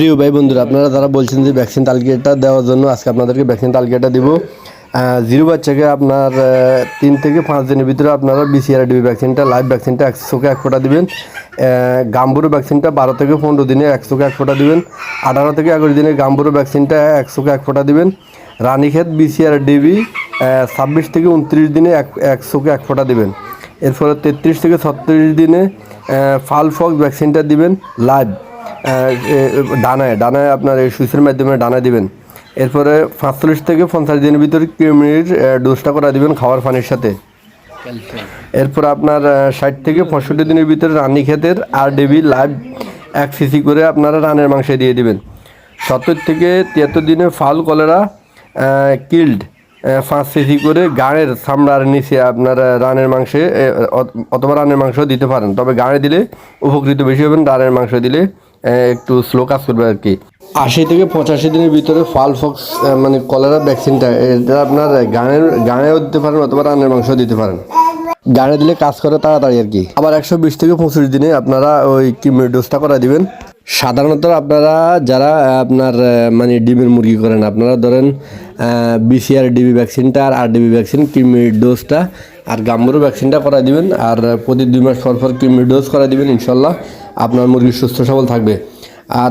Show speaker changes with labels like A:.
A: প্রিয় ভাই বন্ধুরা, আপনারা যারা বলছেন যে ভ্যাকসিন তালিকাটা দেওয়ার জন্য আজকে আপনাদেরকে ভ্যাকসিন তালিকাটা দিব জিরো বাচ্চাকে আপনার তিন থেকে পাঁচ দিনের ভিতরে আপনারা বিসিআর ডিবি ভ্যাকসিনটা লাইভ ভ্যাকসিনটা একশোকে এক ফোঁটা দিবেন গাম্বুরু ভ্যাকসিনটা বারো থেকে পনেরো দিনে একশোকে এক ফোঁটা দিবেন, আঠারো থেকে একুশ দিনে গাম্বুরু ভ্যাকসিনটা একশোকে এক ফোঁটা দিবেন, রানীক্ষেত বিসিআর ডিবি ছাব্বিশ থেকে উনত্রিশ দিনে এক একশোকে এক ফোঁটা দিবেন, এরপরে তেত্রিশ থেকে ছত্রিশ দিনে ফাল ফক্স ভ্যাকসিনটা দিবেন লাইভ ডানায় ডানায় আপনার এই সুইচের মাধ্যমে ডানা দিবেন। এরপরে পাঁচচল্লিশ থেকে পঞ্চাশ দিনের ভিতরে কিমির ডোজটা করা দিবেন খাওয়ার পানির সাথে। এরপর আপনার ষাট থেকে পঁয়ষট্টি দিনের ভিতরে রানি ক্ষেতের আর ডিবি লাইভ এক সিসি করে আপনারা রানের মাংসে দিয়ে দিবেন। সত্তর থেকে তিয়াত্তর দিনে ফাল কলেরা কিল্ড পাঁচ সিসি করে গাড়ের চামড়ার নিচে আপনার রানের মাংসে অথবা রানের মাংস দিতে পারেন। তবে গাড়ে দিলে উপকৃত বেশি হবেন, রানের মাংস দিলে একটু স্লো কাজ করবে আর কি। আশি থেকে পঁচাশি দিনের ভিতরে ফাল ফক্স মানে কলেরা ভ্যাকসিনটা এটা আপনার গানের গানেও দিতে পারেন অথবা রানের মাংস দিতে পারেন। গানে দিলে কাজ করে তাড়াতাড়ি আর কি। আবার একশো বিশ থেকে পঁচিশ দিনে আপনারা ওই কিমের ডোজটা করা দিবেন। সাধারণত আপনারা যারা আপনার মানে ডিমের মুরগি করেন, আপনারা ধরেন বিসিআর ডিবি ভ্যাকসিনটা আর আর ডিবি ভ্যাকসিন কিমির ডোজটা আর গাম্বুরু ভ্যাকসিনটা করা দিবেন আর প্রতি দুই মাস পর পর কিমির ডোজ করা দিবেন, ইনশাল্লাহ আপনার মুরগি সুস্থ সবল থাকবে। আর